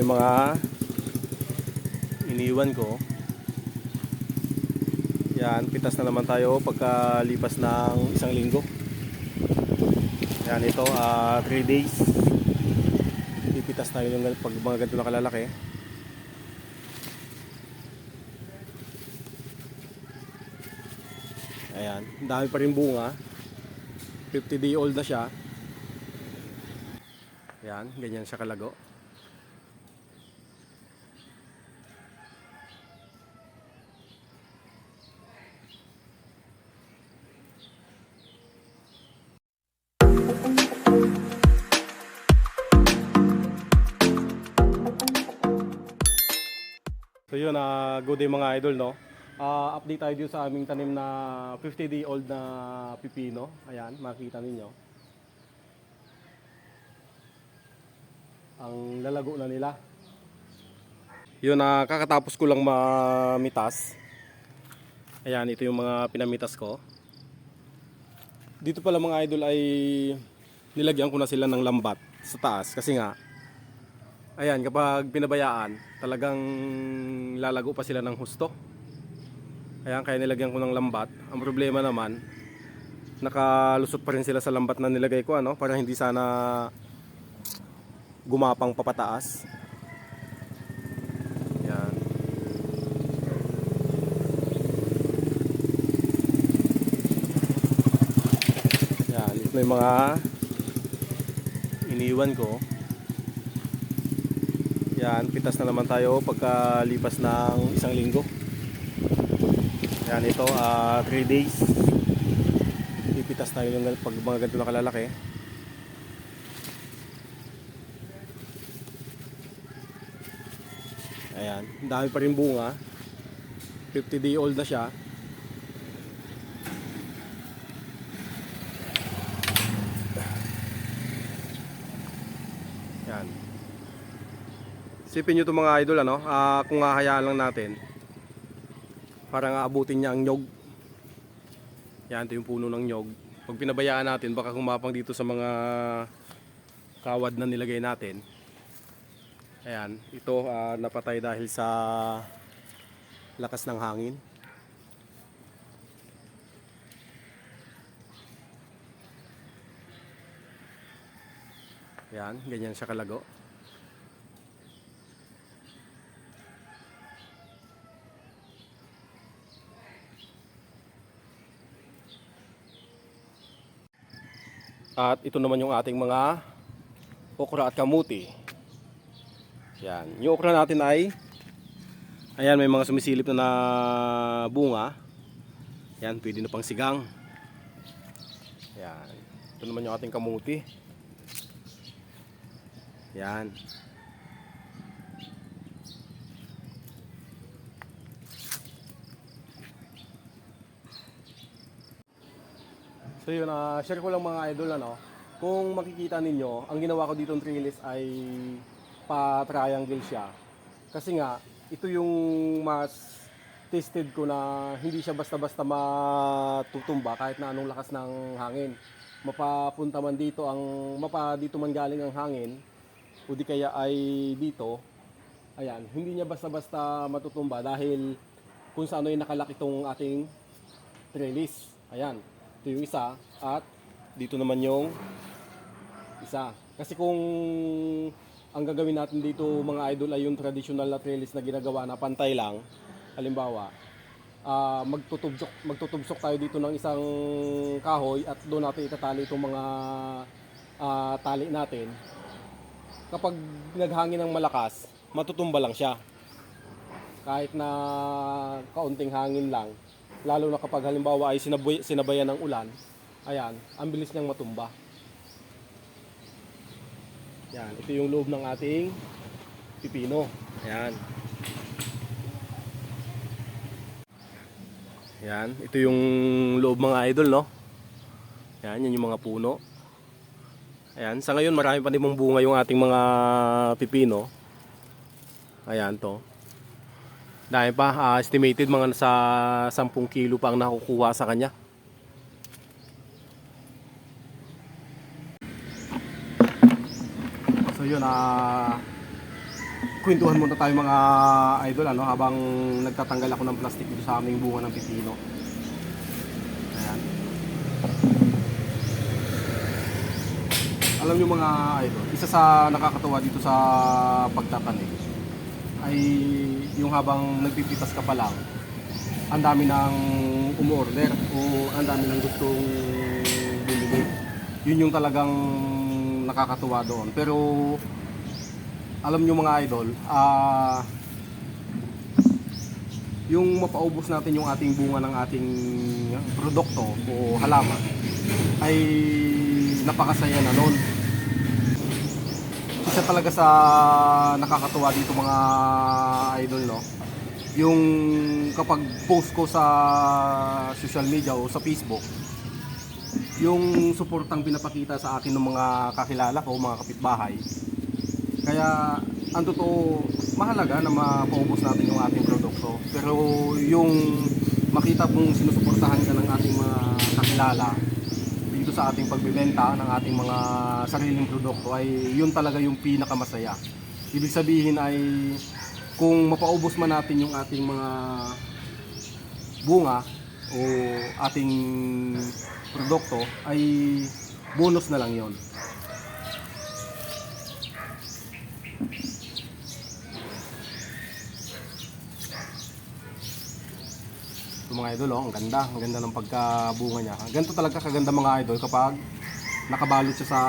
may mga iniwan ko. Yan, pitas na naman tayo pagkalipas ng isang linggo. Yan, ito, 3 days. Pipitas tayo yung pag mga ganito na kalalaki. Ayan, dami pa rin bunga. 50 day old na siya. Ayan, ganyan siya kalago. So yun, ah, good day mga idol, no? Ah, update tayo dito sa aming tanim na 50 day old na pipino. Ayan, makikita ninyo. Ang lalago na nila. Yun, na kakatapos ko lang mamitas. Ayan, ito yung mga pinamitas ko. Dito pala mga idol ay nilagyan ko na sila ng lambat sa taas kasi nga Ayan, kapag pinabayaan, talagang lalago pa sila ng husto. Ayan, kaya nilagyan ko ng lambat. Ang problema naman, nakalusot pa rin sila sa lambat na nilagay ko, ano, para hindi sana gumapang papataas. Ayan. Ayan, may mga iniwan ko. Yan, pitas na naman tayo pagkalipas ng isang linggo. Yan, ito, 3 days. Pipitas tayo yung pag mga ganito na kalalaki. Ayan, dami pa rin bunga. 50 day old na siya. Yan. Sipin nyo itong mga idol, ano? Ah, kung hahayaan lang natin, parang aabutin niya ang nyog. Yan, ito yung puno ng nyog. Pag pinabayaan natin, baka kumapang dito sa mga kawad na nilagay natin. Ayan, ito ah, napatay dahil sa lakas ng hangin. Yan, ganyan siya kalago. At ito naman yung ating mga okra at kamuti. Yan. Yung okra natin ay ayan may mga sumisilip na, na bunga. Yan, pwede na pang sigang. Yan. Ito naman yung ating kamuti. Yan. So yun, ah, share ko lang mga idol ano. Kung makikita ninyo, ang ginawa ko dito ng trellis ay pa-triangle siya. Kasi nga, ito yung mas tested ko na hindi siya basta-basta matutumba kahit na anong lakas ng hangin. Mapapunta man dito ang mapa dito man galing ang hangin o di kaya ay dito. Ayan, hindi niya basta-basta matutumba dahil kung saan ay nakalak itong ating trellis. Ayan, ito yung isa at dito naman yung isa. Kasi kung ang gagawin natin dito mga idol ay yung traditional na trellis na ginagawa na pantay lang, halimbawa, ah magtutubsok, magtutubsok tayo dito ng isang kahoy at doon natin itatali itong mga ah, tali natin. Kapag naghangin ng malakas, matutumba lang siya. Kahit na kaunting hangin lang, lalo na kapag halimbawa ay sinabay, sinabayan ng ulan, ayan, ang bilis niyang matumba. Yan, ito yung loob ng ating pipino. Ayan. Yan, ito yung loob mga idol, no? Yan, yan yung mga puno. Ayan, sa ngayon marami pa namang bunga yung ating mga pipino. Ayan to. Dahil pa, ah, estimated mga nasa 10 kilo pa ang nakukuha sa kanya. So yun, ah kwentuhan muna tayo mga idol ano habang nagtatanggal ako ng plastic dito sa aming bunga ng pipino. Ayan. Alam niyo mga idol, isa sa nakakatuwa dito sa pagtatanim ay yung habang nagpipitas ka pa lang, ang dami ng umorder o ang dami ng gustong bumili. Yun yung talagang nakakatuwa doon. Pero alam nyo mga idol, ah yung mapaubos natin yung ating bunga ng ating produkto o halaman ay napakasaya na noon. Isa talaga sa nakakatuwa dito mga idol no. Yung kapag post ko sa social media o sa Facebook, yung suportang pinapakita sa akin ng mga kakilala ko, mga kapitbahay, kaya ang totoo, mahalaga na mapaubos natin yung ating produkto. Pero yung makita mong sinusuportahan ka ng ating mga kakilala sa ating pagbebenta ng ating mga sariling produkto ay yun talaga yung pinakamasaya. Ibig sabihin ay kung mapaubos man natin yung ating mga bunga o ating produkto ay bonus na lang yon. Mga idol, oh, ang ganda. Ang ganda ng pagkabunga niya. Ganito talaga kaganda mga idol kapag nakabalot siya sa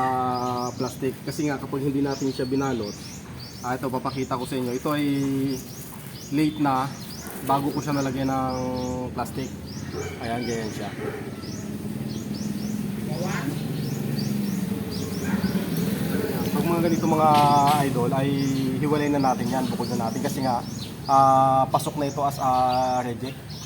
plastic. Kasi nga kapag hindi natin siya binalot, ah, ito papakita ko sa inyo. Ito ay late na bago ko siya nalagyan ng plastic. Ayan, ganyan siya. Pag mga ganito mga idol ay hiwalay na natin yan, bukod na natin kasi nga ah, pasok na ito as a reject.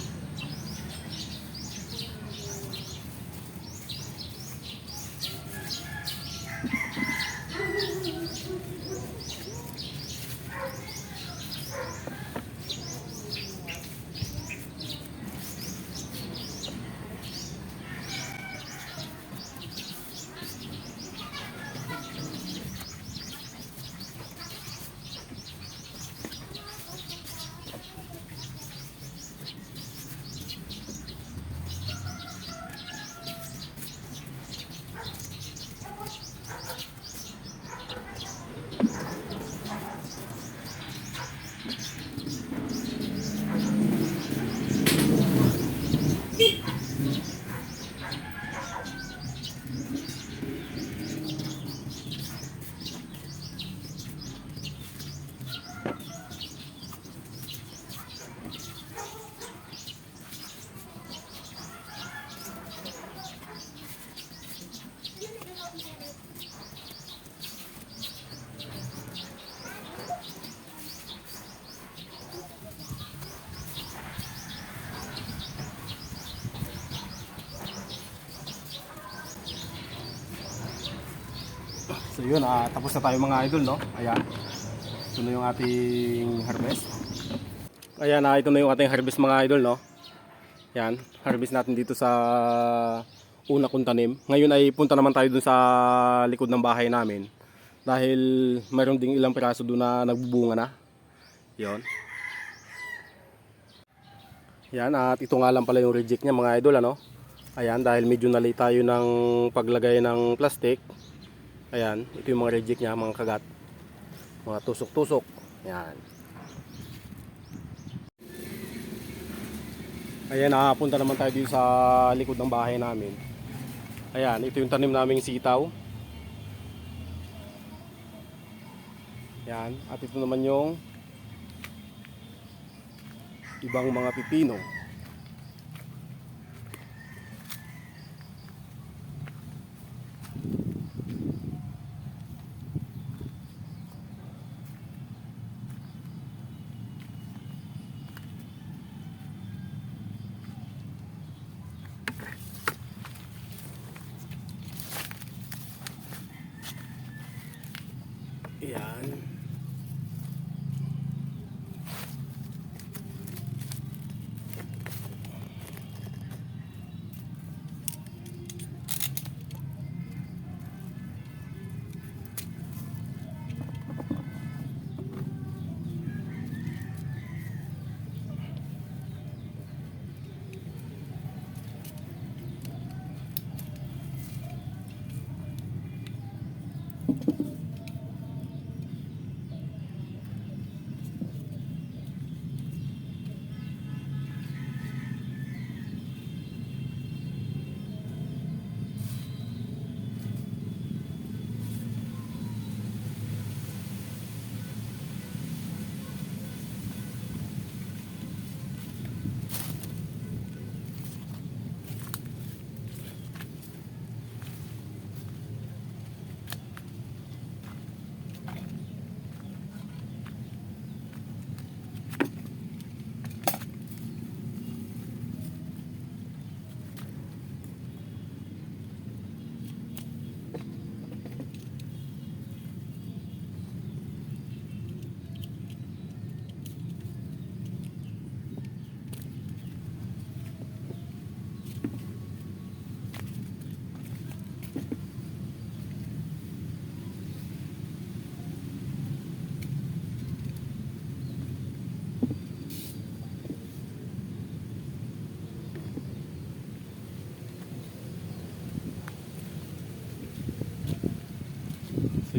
So yun, ah, tapos na tayo mga idol, no? Ayan. Ito na yung ating harvest. Ayan, ah, ito na yung ating harvest mga idol, no? Ayan, harvest natin dito sa una kong tanim. Ngayon ay punta naman tayo dun sa likod ng bahay namin. Dahil mayroon ding ilang piraso doon na nagbubunga na. Yon. Yan, at ito nga lang pala yung reject niya mga idol, ano? Ayan, dahil medyo nalay tayo ng paglagay ng plastic. Ayan, ito yung mga reject niya, mga kagat. Mga tusok-tusok. Ayan. Ayan, nakapunta naman tayo dito sa likod ng bahay namin. Ayan, ito yung tanim naming sitaw. Ayan, at ito naman yung ibang mga pipino.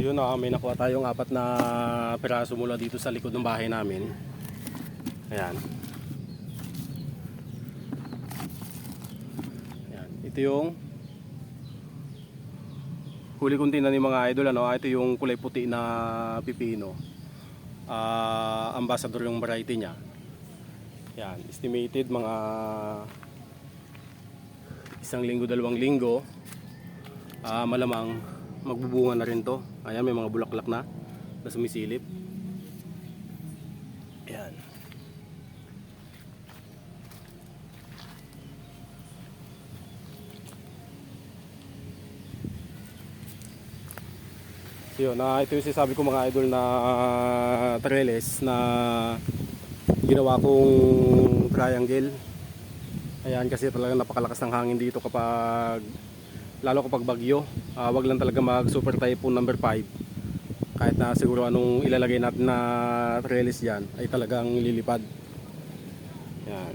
Yun na, may nakuha tayong apat na piraso mula dito sa likod ng bahay namin. Ayan. Ayan. Ito yung huli kong tinan ng mga idol. Ano? Ito yung kulay puti na pipino. Ah, ambassador yung variety niya. Yan, estimated mga isang linggo, dalawang linggo. Ah, malamang magbubunga na rin to. Ayan, may mga bulaklak na na sumisilip. Ayan. Yun, na ito yung sinasabi ko mga idol na uh, trellis na ginawa kong triangle. Ayan kasi talaga napakalakas ng hangin dito kapag lalo kapag bagyo. Ah, wag lang talaga mag super typhoon number 5. Kahit na siguro anong ilalagay natin na trellis diyan ay talagang lilipad. Yan.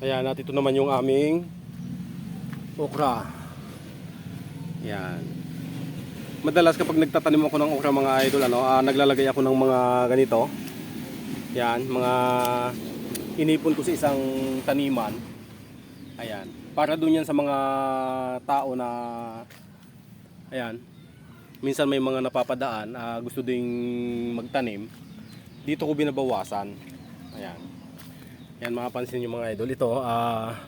Ayan, at ito naman yung aming okra. Yan. Madalas kapag nagtatanim ako ng okra mga idol, ano, ah, naglalagay ako ng mga ganito. Yan, mga inipon ko sa isang taniman. Ayan. Para doon yan sa mga tao na ayan. Minsan may mga napapadaan, ah, gusto ding magtanim. Dito ko binabawasan. Ayan. Yan mga pansin nyo mga idol. Ito, ah,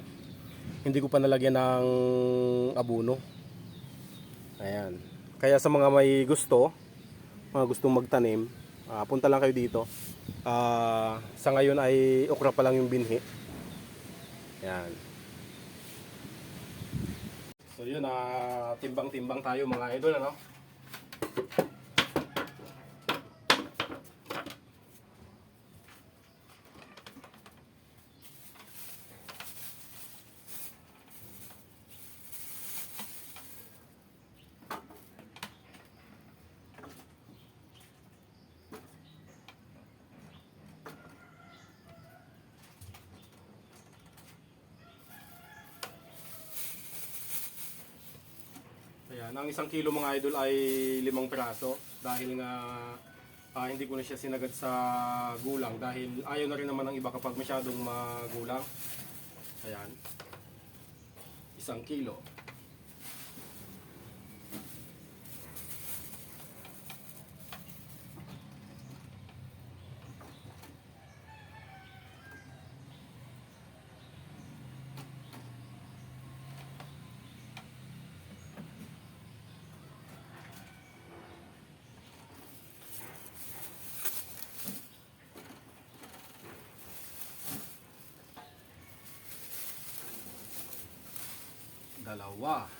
hindi ko pa nalagyan ng abuno. Ayan. Kaya sa mga may gusto, mga gustong magtanim, ah, punta lang kayo dito. Ah, sa ngayon ay okra pa lang yung binhi. Ayan. So yun, ah, timbang-timbang tayo mga idol, ano? Ayan, ang isang kilo mga idol ay limang piraso dahil nga ah, hindi ko na siya sinagad sa gulang dahil ayaw na rin naman ng iba kapag masyadong magulang. Ayan. Isang kilo. Dalawa.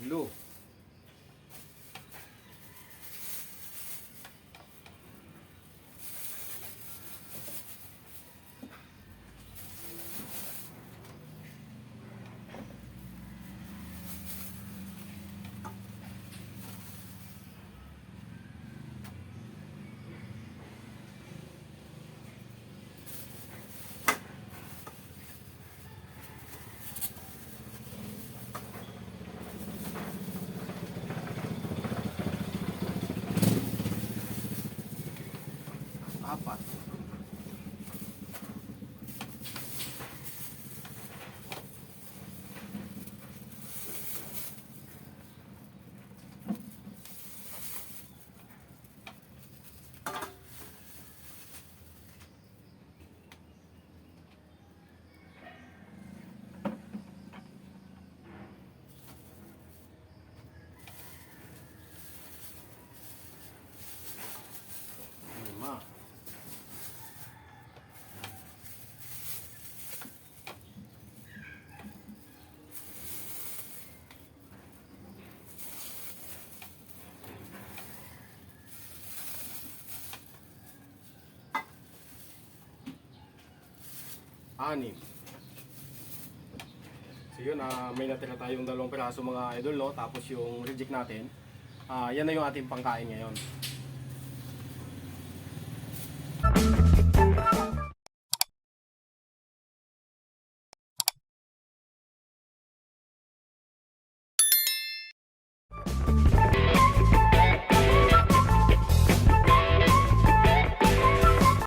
Tatlo. Anim. So yun, ah, may natira tayong dalawang piraso mga idol, no? Tapos yung reject natin, ah, yan na yung ating pangkain ngayon.